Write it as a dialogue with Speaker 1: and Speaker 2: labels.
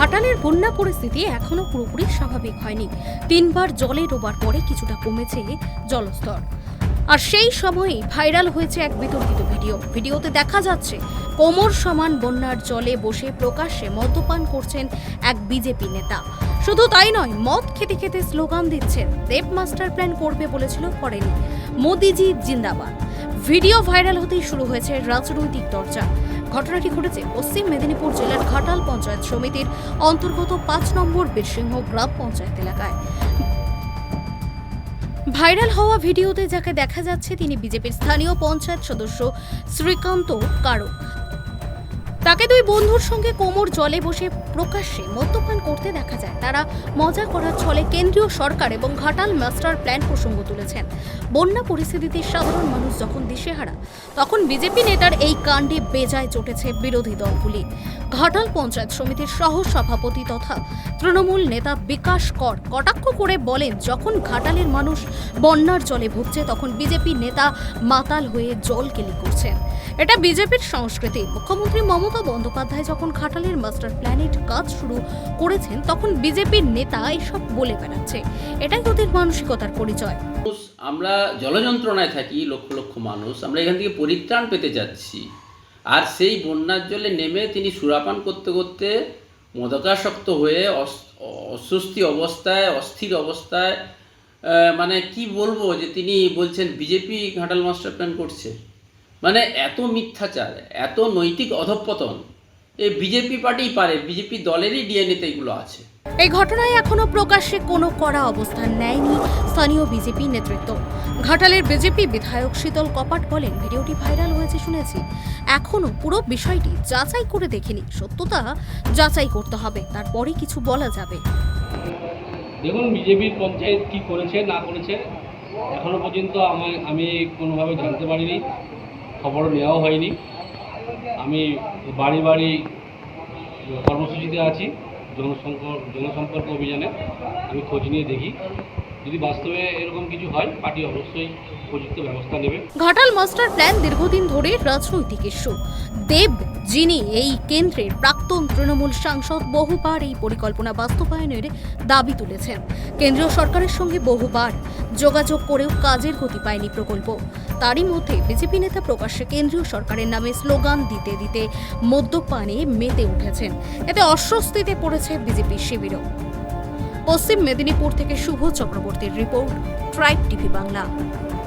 Speaker 1: ঘাটালের বন্যা পরিস্থিতি এখনও পুরোপুরি স্বাভাবিক হয়নি। তিনবার জলে ডোবার পরে কিছুটা কমেছে জলস্তর। আর সেই সময়ই ভাইরাল হয়েছে এক বিতর্কিত ভিডিও। ভিডিওতে দেখা যাচ্ছে, কোমর সমান বন্যার জলে বসে প্রকাশ্যে মদ্যপান করছেন এক বিজেপি নেতা। শুধু তাই নয়, মদ খেতে খেতে স্লোগান দিচ্ছেন, দেব মাস্টার প্ল্যান করবে বলেছিল করেনি। মোদিজি জিন্দাবাদ। ভিডিও ভাইরাল হতেই শুরু হয়েছে রাজনৈতিক চর্চা। ঘটনাটি ঘটেছে? পশ্চিম মেদিনীপুর জেলার ঘাটাল পঞ্চায়েত সমিতির অন্তর্গত পাঁচ নম্বর বীরসিংহ গ্রাম পঞ্চায়েত এলাকায়। ভাইরাল হওয়া ভিডিওতে যাকে দেখা যাচ্ছে, তিনি বিজেপির স্থানীয় পঞ্চায়েত সদস্য শ্রীকান্ত কারক তাকে দুই বন্ধুর সঙ্গে কোমর জলে বসে প্রকাশ্যে মদ্যপান করতে দেখা যায়। তারা মজা করার ছলে কেন্দ্রীয় সরকার এবং ঘাটাল মাস্টার প্ল্যান প্রসঙ্গ তুলেছেন। বন্যা পরিস্থিতিতে সাধারণ মানুষ যখন দিশেহারা, তখন বিজেপি নেতার এই কাণ্ডে বেজায় চটেছে বিরোধী দলগুলি। ঘাটাল পঞ্চায়েত সমিতির সহ সভাপতি তথা তৃণমূল নেতা বিকাশ কর কটাক্ষ করে বলেন, যখন ঘাটালের মানুষ বন্যার জলে ভুগছে, তখন বিজেপি নেতা মাতাল হয়ে জল কেলি করছেন। এটা বিজেপির সংস্কৃতি। মুখ্যমন্ত্রী মমতা বন্দ্যোপাধ্যায় যখন খাটালের মাস্টার প্ল্যানেট কাজ শুরু করেছেন, তখন বিজেপির নেতা এসব বলে বেড়াচ্ছে। এটাই ওদের মানসিকতার পরিচয়।
Speaker 2: আমরা জলযন্ত্রণায় থাকি, লক্ষ লক্ষ মানুষ, আমরা এখান থেকে পরিত্রাণ পেতে যাচ্ছি। আর সেই বন্যার জলে নেমে তিনি সুরাপান করতে করতে মদকাসক্ত হয়ে অস- অস্বস্তি অবস্থায়, অস্থির অবস্থায় মানে কি বলব যে তিনি বলছেন, বিজেপি ঘাটাল মাস্টার প্ল্যান করছে। মানে এত মিথ্যাচার এত নৈতিক অধঃপতন এই বিজেপি পার্টি পারে বিজেপি দলেরই ডিএনএতে এগুলো আছে।
Speaker 1: এই ঘটনায় এখনও প্রকাশ্যে কোনো কড়া অবস্থান নেয়নি স্থানীয় বিজেপি নেতৃত্ব। ঘাটালের বিজেপি বিধায়ক শীতল কপাট বলেন ভিডিওটি ভাইরাল হয়েছে শুনেছি। এখনও পুরো বিষয়টি যাচাই করে দেখিনি। সত্যতা যাচাই করতে হবে। তারপরে কিছু বলা যাবে।
Speaker 3: দেখুন বিজেপির পঞ্চায়েত কি করেছে না করেছে এখনও পর্যন্ত আমার আমি কোনোভাবে জানতে পারিনি। খবর নেওয়াও হয়নি। আমি বাড়ি বাড়ি কর্মসূচিতে আছি জনসম্পর্ক জনসম্পর্ক অভিযানে। আমি খোঁজ নিয়ে দেখি। যদি বাস্তবে এরকম কিছু হয়, পার্টি অবশ্যই
Speaker 1: ঘাটাল মাস্টার প্ল্যান দীর্ঘদিন ধরে রাজনৈতিক ইস্যু। দেব, যিনি এই কেন্দ্রের প্রাক্তন তৃণমূল সাংসদ, বহুবার এই পরিকল্পনা বাস্তবায়নের দাবি তুলেছেন। কেন্দ্রীয় সরকারের সঙ্গে বহুবার যোগাযোগ করেও কাজের গতি পায়নি প্রকল্প। তারই মধ্যে বিজেপি নেতা প্রকাশ্যে কেন্দ্রীয় সরকারের নামে স্লোগান দিতে দিতে মদ্যপানে মেতে উঠেছেন। এতে অস্বস্তিতে পড়েছে বিজেপি শিবিরও। পশ্চিম মেদিনীপুর থেকে শুভ চক্রবর্তীর রিপোর্ট ট্রাইব টিভি বাংলা।